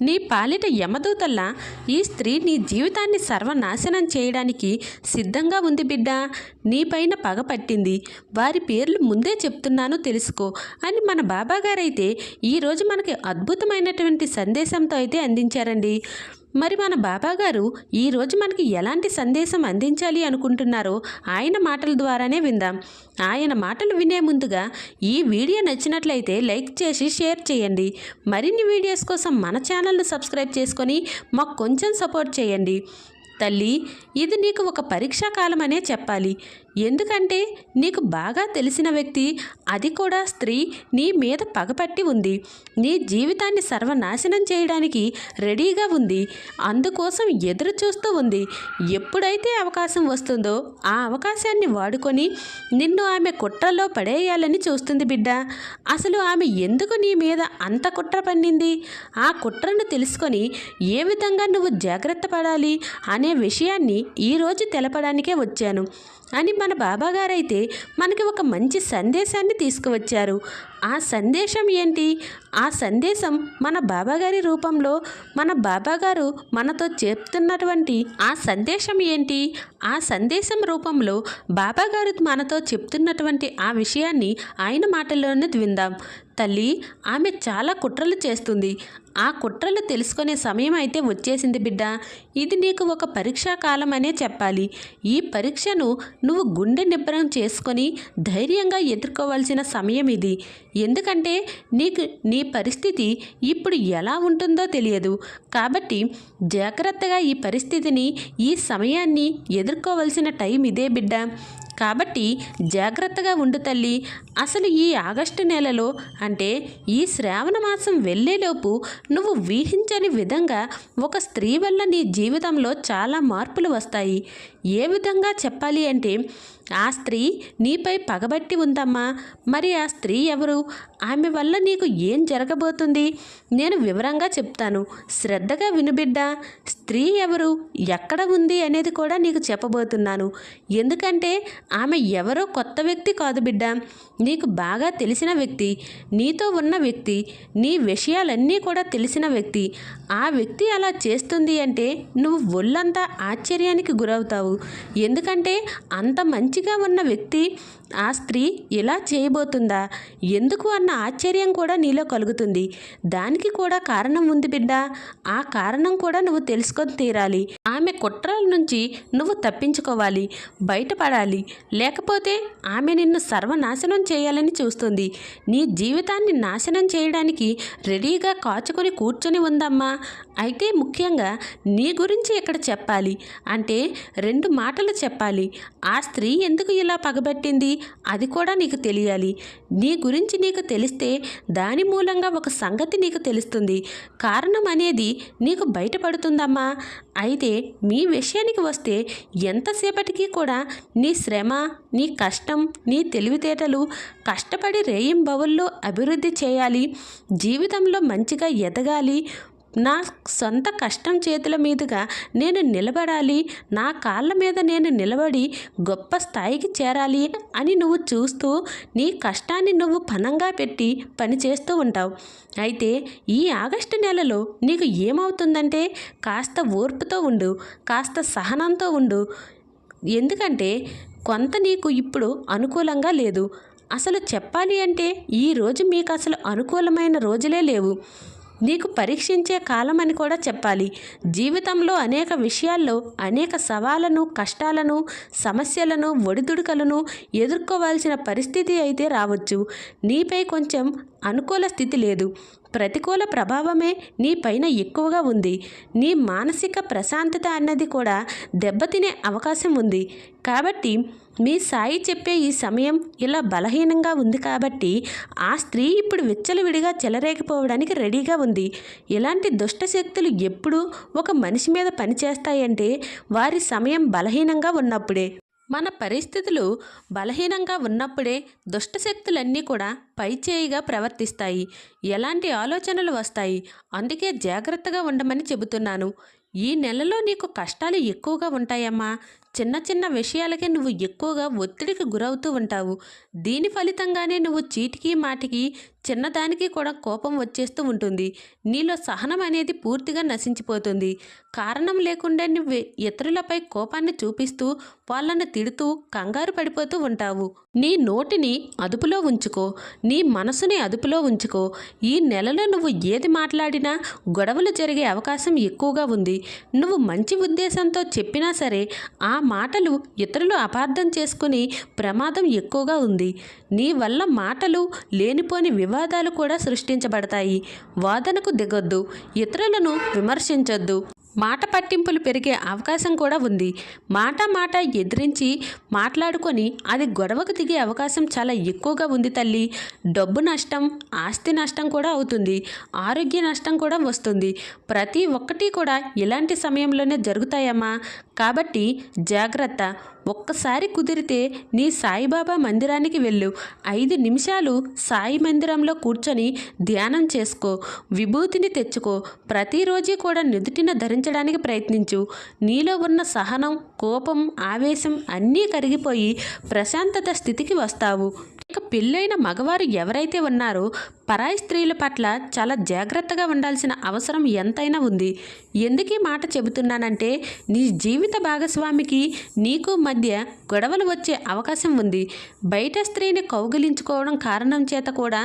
నీ పాలిట యమదూతల్లా ఈ స్త్రీ నీ జీవితాన్ని సర్వనాశనం చేయడానికి సిద్ధంగా ఉంది బిడ్డ. నీపైన పగ పట్టింది. వారి పేర్లు ముందే చెప్తున్నాను తెలుసుకో అని మన బాబాగారైతే ఈరోజు మనకి అద్భుతమైనటువంటి సందేశంతో అయితే అందించారండి. మరి మన బాబాగారు ఈరోజు మనకి ఎలాంటి సందేశం అందించాలి అనుకుంటున్నారో ఆయన మాటల ద్వారానే విందాం. ఆయన మాటలు వినే ముందుగా ఈ వీడియో నచ్చినట్లయితే లైక్ చేసి షేర్ చేయండి. మరిన్ని వీడియోస్ కోసం మన ఛానల్ను సబ్స్క్రైబ్ చేసుకొని మాకు కొంచెం సపోర్ట్ చేయండి. తల్లి ఇది నీకు ఒక పరీక్షా కాలం అనే చెప్పాలి. ఎందుకంటే నీకు బాగా తెలిసిన వ్యక్తి అది కూడా స్త్రీ నీ మీద పగపట్టి ఉంది. నీ జీవితాన్ని సర్వనాశనం చేయడానికి రెడీగా ఉంది. అందుకోసం ఎదురు చూస్తూ ఉంది. ఎప్పుడైతే అవకాశం వస్తుందో ఆ అవకాశాన్ని వాడుకొని నిన్ను ఆమె కుట్రలో పడేయాలని చూస్తుంది బిడ్డ. అసలు ఆమె ఎందుకు నీ మీద అంత కుట్ర పన్నింది? ఆ కుట్రను తెలుసుకొని ఏ విధంగా నువ్వు జాగ్రత్త పడాలి అనే విషయాన్ని ఈరోజు తెలపడానికే వచ్చాను. అని మన బాబాగారైతే మనకి ఒక మంచి సందేశాన్ని తీసుకువచ్చారు. ఆ సందేశం ఏంటి? ఆ సందేశం మన బాబాగారి రూపంలో మన బాబాగారు మనతో చెప్తున్నటువంటి ఆ సందేశం ఏంటి? ఆ సందేశం రూపంలో బాబాగారు మనతో చెప్తున్నటువంటి ఆ విషయాన్ని ఆయన మాటల్లోనే విందాం. తల్లి ఆమె చాలా కుట్రలు చేస్తుంది. ఆ కుట్రలు తెలుసుకునే సమయం అయితే వచ్చేసింది బిడ్డ. ఇది నీకు ఒక పరీక్షా కాలం అనే చెప్పాలి. ఈ పరీక్షను నువ్వు గుండె నిబ్బరం చేసుకొని ధైర్యంగా ఎదుర్కోవాల్సిన సమయం ఇది. ఎందుకంటే నీకు నీ పరిస్థితి ఇప్పుడు ఎలా ఉంటుందో తెలియదు. కాబట్టి జాగ్రత్తగా ఈ పరిస్థితిని ఈ సమయాన్ని ఎదుర్కోవాల్సిన టైం ఇదే బిడ్డ. కాబట్టి జాగ్రత్తగా ఉండు తల్లి. అసలు ఈ ఆగస్టు నెలలో అంటే ఈ శ్రావణ మాసం వెళ్ళేలోపు నువ్వు వీహించని విధంగా ఒక స్త్రీ వల్ల నీ జీవితంలో చాలా మార్పులు వస్తాయి. ఏ విధంగా చెప్పాలి అంటే ఆ స్త్రీ నీపై పగబట్టి ఉందమ్మా. మరి ఆ స్త్రీ ఎవరు? ఆమె వల్ల నీకు ఏం జరగబోతుంది? నేను వివరంగా చెప్తాను. శ్రద్ధగా వినుబిడ్డ స్త్రీ ఎవరు? ఎక్కడ ఉంది అనేది కూడా నీకు చెప్పబోతున్నాను. ఎందుకంటే ఆమె ఎవరో కొత్త వ్యక్తి కాదు బిడ్డ. నీకు బాగా తెలిసిన వ్యక్తి నీతో ఉన్న వ్యక్తి నీ విషయాలన్నీ కూడా తెలిసిన వ్యక్తి. ఆ వ్యక్తి అలా చేస్తుంది అంటే నువ్వు ఒళ్ళంతా ఆశ్చర్యానికి గురవుతావు. ఎందుకంటే అంత మంచిగా ఉన్న వ్యక్తి ఆ స్త్రీ ఇలా చేయబోతుందా? ఎందుకు అన్న ఆశ్చర్యం కూడా నీలో కలుగుతుంది. దానికి కూడా కారణం ఉంది బిడ్డ. ఆ కారణం కూడా నువ్వు తెలుసుకొని తీరాలి. ఆమె కుట్రల నుంచి నువ్వు తప్పించుకోవాలి బయటపడాలి. లేకపోతే ఆమె నిన్ను సర్వనాశనం చేయాలని చూస్తుంది. నీ జీవితాన్ని నాశనం చేయడానికి రెడీగా కాచుకొని కూర్చొని ఉందమ్మా. అయితే ముఖ్యంగా నీ గురించి ఇక్కడ చెప్పాలి? అంటే రెండు మాటలు చెప్పాలి. ఆ స్త్రీ ఎందుకు ఇలా పగబట్టింది? అది కూడా నీకు తెలియాలి. నీ గురించి నీకు తెలిస్తే దాని మూలంగా ఒక సంగతి నీకు తెలుస్తుంది. కారణం అనేది నీకు బయటపడుతుందమ్మా. అయితే మీ విషయానికి వస్తే ఎంతసేపటికి కూడా నీ శ్రమ నీ కష్టం నీ తెలివితేటలు కష్టపడి రేయింబవుల్లో అభివృద్ధి చేయాలి. జీవితంలో మంచిగా ఎదగాలి. నా సొంత కష్టం చేతుల మీదుగా నేను నిలబడాలి నా కాళ్ళ మీద నేను నిలబడి గొప్ప స్థాయికి చేరాలి అని నువ్వు చూస్తూ నీ కష్టాన్ని నువ్వు పనంగా పెట్టి పని చేస్తూ ఉంటావు. అయితే ఈ ఆగస్టు నెలలో నీకు ఏమవుతుందంటే కాస్త ఓర్పుతో ఉండు కాస్త సహనంతో ఉండు. ఎందుకంటే కొంత నీకు ఇప్పుడు అనుకూలంగా లేదు. అసలు చెప్పాలి అంటే ఈరోజు మీకు అసలు అనుకూలమైన రోజులే లేవు. నీకు పరీక్షించే కాలం అని కూడా చెప్పాలి. జీవితంలో అనేక విషయాల్లో అనేక సవాళ్ళను కష్టాలను సమస్యలను ఒడిదుడుకలను ఎదుర్కోవాల్సిన పరిస్థితి అయితే రావచ్చు. నీపై కొంచెం అనుకూల స్థితి లేదు. ప్రతికూల ప్రభావమే నీ పైన ఎక్కువగా ఉంది. నీ మానసిక ప్రశాంతత అన్నది కూడా దెబ్బతినే అవకాశం ఉంది. కాబట్టి మీ సాయి చెప్పే ఈ సమయం ఇలా బలహీనంగా ఉంది కాబట్టి ఆ స్త్రీ ఇప్పుడు విచ్చలవిడిగా చెలరేగిపోవడానికి రెడీగా ఉంది. ఇలాంటి దుష్ట శక్తులు ఎప్పుడు ఒక మనిషి మీద పనిచేస్తాయంటే వారి సమయం బలహీనంగా ఉన్నప్పుడే. మన పరిస్థితులు బలహీనంగా ఉన్నప్పుడే దుష్టశక్తులన్నీ కూడా పైచేయిగా ప్రవర్తిస్తాయి. ఎలాంటి ఆలోచనలు వస్తాయి? అందుకే జాగ్రత్తగా ఉండమని చెబుతున్నాను. ఈ నెలలో నీకు కష్టాలు ఎక్కువగా ఉంటాయమ్మా. చిన్న చిన్న విషయాలకే నువ్వు ఎక్కువగా ఒత్తిడికి గురవుతూ ఉంటావు. దీని ఫలితంగానే నువ్వు చీటికి మాటికి చిన్నదానికి కూడా కోపం వచ్చేస్తూ ఉంటుంది. నీలో సహనం అనేది పూర్తిగా నశించిపోతుంది. కారణం లేకుండా నువ్వు ఇతరులపై కోపాన్ని చూపిస్తూ వాళ్ళని తిడుతూ కంగారు పడిపోతూ ఉంటావు. నీ నోటిని అదుపులో ఉంచుకో. నీ మనసుని అదుపులో ఉంచుకో. ఈ నెలలో నువ్వు ఏది మాట్లాడినా గొడవలు జరిగే అవకాశం ఎక్కువగా ఉంది. నువ్వు మంచి ఉద్దేశంతో చెప్పినా సరే ఆ మాటలు ఇతరులు అపార్థం చేసుకుని ప్రమాదం ఎక్కువగా ఉంది. నీ వల్ల మాటలు లేనిపోని వివాదాలు కూడా సృష్టించబడతాయి. వాదనకు దిగొద్దు. ఇతరులను విమర్శించొద్దు. మాట పట్టింపులు పెరిగే అవకాశం కూడా ఉంది. మాట మాట ఎదిరించి మాట్లాడుకొని అది గొడవకు దిగే అవకాశం చాలా ఎక్కువగా ఉంది తల్లి. డబ్బు నష్టం ఆస్తి నష్టం కూడా అవుతుంది. ఆరోగ్య నష్టం కూడా వస్తుంది. ప్రతి ఒక్కటి కూడా ఇలాంటి సమయంలోనే జరుగుతాయమ్మా. కాబట్టి జాగ్రత్త. ఒక్కసారి కుదిరితే నీ సాయిబాబా మందిరానికి వెళ్ళు. ఐదు నిమిషాలు సాయి మందిరంలో కూర్చొని ధ్యానం చేసుకో. విభూతిని తెచ్చుకో. ప్రతిరోజు కూడా నుదుటిన ధరించడానికి ప్రయత్నించు. నీలో ఉన్న సహనం కోపం ఆవేశం అన్నీ కరిగిపోయి ప్రశాంతత స్థితికి వస్తావు. ఇక పెళ్ళైన మగవారు ఎవరైతే ఉన్నారో పరాయి స్త్రీల పట్ల చాలా జాగ్రత్తగా ఉండాల్సిన అవసరం ఎంతైనా ఉంది. ఎందుకీ మాట చెబుతున్నానంటే నీ జీవిత భాగస్వామికి నీకు మధ్య గొడవలు వచ్చే అవకాశం ఉంది. బయట స్త్రీని కౌగిలించుకోవడం కారణం చేత కూడా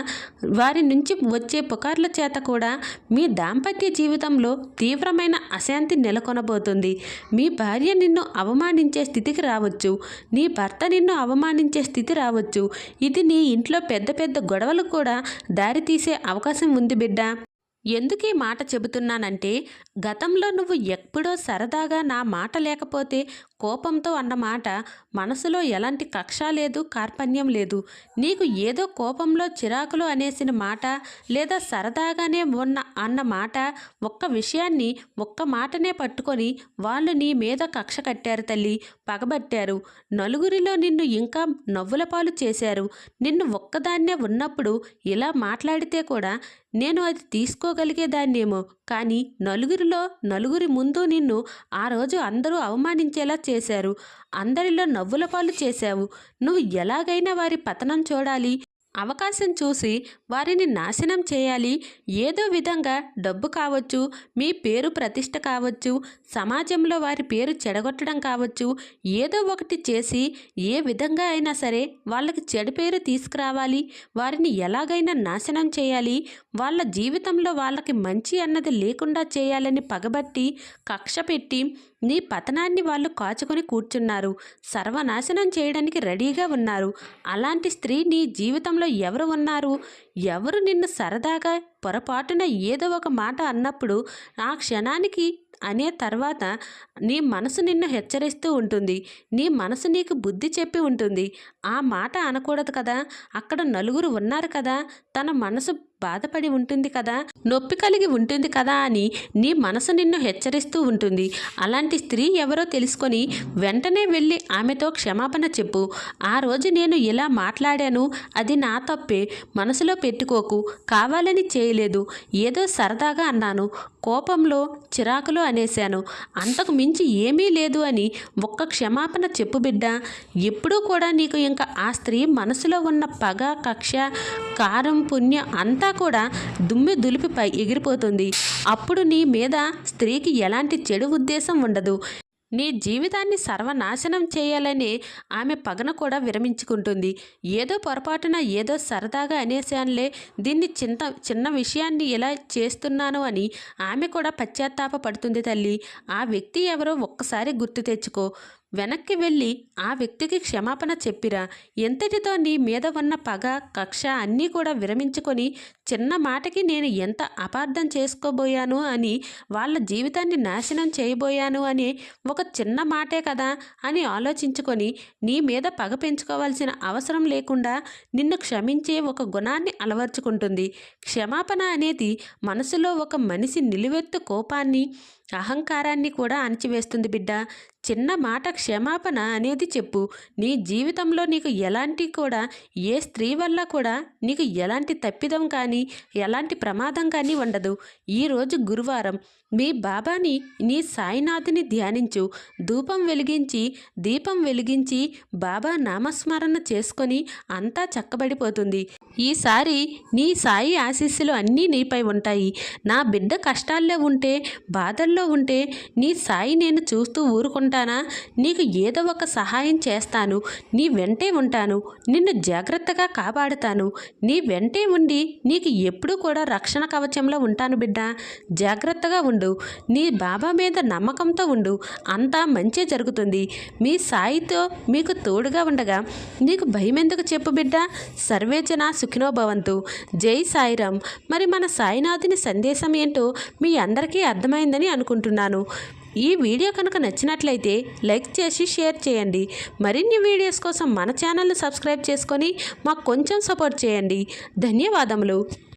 వారి నుంచి వచ్చే పుకార్ల చేత కూడా మీ దాంపత్య జీవితంలో తీవ్రమైన అశాంతి నెలకొనబోతుంది. మీ భార్య నిన్ను అవమానించే స్థితికి రావచ్చు. నీ భర్త నిన్ను అవమానించే స్థితి రావచ్చు. ఇది నీ ఇంట్లో పెద్ద పెద్ద గొడవలు కూడా దారితీసే అవకాశం ఉంది బిడ్డ. ఎందుకు ఈ మాట చెబుతున్నానంటే గతంలో నువ్వు ఎప్పుడో సరదాగా నా మాట లేకపోతే కోపంతో అన్నమాట మనసులో ఎలాంటి కక్ష లేదు కార్పణ్యం లేదు. నీకు ఏదో కోపంలో చిరాకులు అనేసిన మాట లేదా సరదాగానే ఉన్న అన్న మాట ఒక్క విషయాన్ని ఒక్క మాటనే పట్టుకొని వాళ్ళు నీ మీద కక్ష కట్టారు తల్లి పగబట్టారు. నలుగురిలో నిన్ను ఇంకా నవ్వుల పాలు చేశారు. నిన్ను ఒక్కదాన్నే ఉన్నప్పుడు ఇలా మాట్లాడితే కూడా నేను అది తీసుకోగలిగేదాన్నేమో. కానీ నలుగురిలో నలుగురి ముందు నిన్ను ఆ రోజు అందరూ అవమానించేలా చేశారు. అందరిలో నవ్వుల పాలు చేశావు. నువ్వు ఎలాగైనా వారి పతనం చూడాలి. అవకాశం చూసి వారిని నాశనం చేయాలి. ఏదో విధంగా డబ్బు కావచ్చు మీ పేరు ప్రతిష్ట కావచ్చు సమాజంలో వారి పేరు చెడగొట్టడం కావచ్చు ఏదో ఒకటి చేసి ఏ విధంగా అయినా సరే వాళ్ళకి చెడు పేరు తీసుకురావాలి. వారిని ఎలాగైనా నాశనం చేయాలి. వాళ్ళ జీవితంలో వాళ్ళకి మంచి అన్నది లేకుండా చేయాలని పగబట్టి కక్ష పెట్టి నీ పతనాన్ని వాళ్ళు కాచుకొని కూర్చున్నారు. సర్వనాశనం చేయడానికి రెడీగా ఉన్నారు. అలాంటి స్త్రీ నీ జీవితంలో ఎవరు ఉన్నారు? ఎవరు నిన్ను సరదాగా పొరపాటున ఏదో ఒక మాట అన్నప్పుడు ఆ క్షణానికి అనే తర్వాత నీ మనసు నిన్ను హెచ్చరిస్తూ ఉంటుంది. నీ మనసు నీకు బుద్ధి చెప్పి ఉంటుంది. ఆ మాట అనకూడదు కదా? అక్కడ నలుగురు ఉన్నారు కదా? తన మనసు బాధపడి ఉంటుంది కదా నొప్పి కలిగి ఉంటుంది కదా అని నీ మనసు నిన్ను హెచ్చరిస్తూ ఉంటుంది. అలాంటి స్త్రీ ఎవరో తెలుసుకొని వెంటనే వెళ్ళి ఆమెతో క్షమాపణ చెప్పు. ఆ రోజు నేను ఇలా మాట్లాడాను? అది నా తప్పే. మనసులో పెట్టుకోకు. కావాలని చేయలేదు. ఏదో సరదాగా అన్నాను. కోపంలో చిరాకులో అనేశాను. అంతకు మించి ఏమీ లేదు అని ఒక్క క్షమాపణ చెప్పు బిడ్డ. ఎప్పుడూ కూడా నీకు ఇంకా ఆ స్త్రీ మనసులో ఉన్న పగ కక్ష కారం పుణ్యం అంతా కూడా దుమ్మి దులిపిపై ఎగిరిపోతుంది. అప్పుడు నీ మీద స్త్రీకి ఎలాంటి చెడు ఉద్దేశం ఉండదు. నీ జీవితాన్ని సర్వనాశనం చేయాలని ఆమె పగన కూడా విరమించుకుంటుంది. ఏదో పొరపాటున ఏదో సరదాగా అనేశానులే దీన్ని చింత చిన్న విషయాన్ని ఇలా చేస్తున్నాను అని ఆమె కూడా పశ్చాత్తాప పడుతుంది తల్లి. ఆ వ్యక్తి ఎవరో ఒక్కసారి గుర్తు తెచ్చుకో. వెనక్కి వెళ్ళి ఆ వ్యక్తికి క్షమాపణ చెప్పిరా. ఎంతటితో నీ మీద ఉన్న పగ కక్ష అన్నీ కూడా విరమించుకొని చిన్న మాటకి నేను ఎంత అపార్థం చేసుకోబోయాను అని వాళ్ళ జీవితాన్ని నాశనం చేయబోయాను అని ఒక చిన్న మాటే కదా అని ఆలోచించుకొని నీ మీద పగ పెంచుకోవాల్సిన అవసరం లేకుండా నిన్ను క్షమించే ఒక గుణాన్ని అలవర్చుకుంటుంది. క్షమాపణ అనేది మనసులో ఒక మనిషి నిలువెత్తు కోపాన్ని అహంకారాన్ని కూడా అణచివేస్తుంది బిడ్డ. చిన్న మాట క్షమాపణ అనేది చెప్పు. నీ జీవితంలో నీకు ఎలాంటి కూడా ఏ స్త్రీ వల్ల కూడా నీకు ఎలాంటి తప్పిదం కానీ ఎలాంటి ప్రమాదం కానీ ఉండదు. ఈరోజు గురువారం మీ బాబాని నీ సాయినాథుని ధ్యానించు. ధూపం వెలిగించి దీపం వెలిగించి బాబా నామస్మరణ చేసుకొని అంతా చక్కబడిపోతుంది. ఈసారి నీ సాయి ఆశీస్సులు అన్నీ నీపై ఉంటాయి. నా బిడ్డ కష్టాల్లో ఉంటే బాధల్లో ఉంటే నీ సాయి నేను చూస్తూ ఊరుకుంటానా? నీకు ఏదో ఒక సహాయం చేస్తాను. నీ వెంటే ఉంటాను. నిన్ను జాగ్రత్తగా కాపాడుతాను. నీ వెంటే ఉండి నీకు ఎప్పుడూ కూడా రక్షణ కవచంలో ఉంటాను బిడ్డ. జాగ్రత్తగా ఉండు. నీ బాబా మీద నమ్మకంతో ఉండు. అంతా మంచి జరుగుతుంది. మీ సాయితో మీకు తోడుగా ఉండగా నీకు భయం ఎందుకు చెప్పు బిడ్డ? సర్వేజన సుఖినో భవంతు. జై సాయిరామ్ మరి మన సాయినాథుని సందేశం ఏంటో మీ అందరికీ అర్థమైందని అనుకుంటున్నాను. ఈ వీడియో కనుక నచ్చినట్లయితే లైక్ చేసి షేర్ చేయండి. మరిన్ని వీడియోస్ కోసం మన ఛానల్ను సబ్స్క్రైబ్ చేసుకొని మాకు కొంచెం సపోర్ట్ చేయండి. ధన్యవాదములు.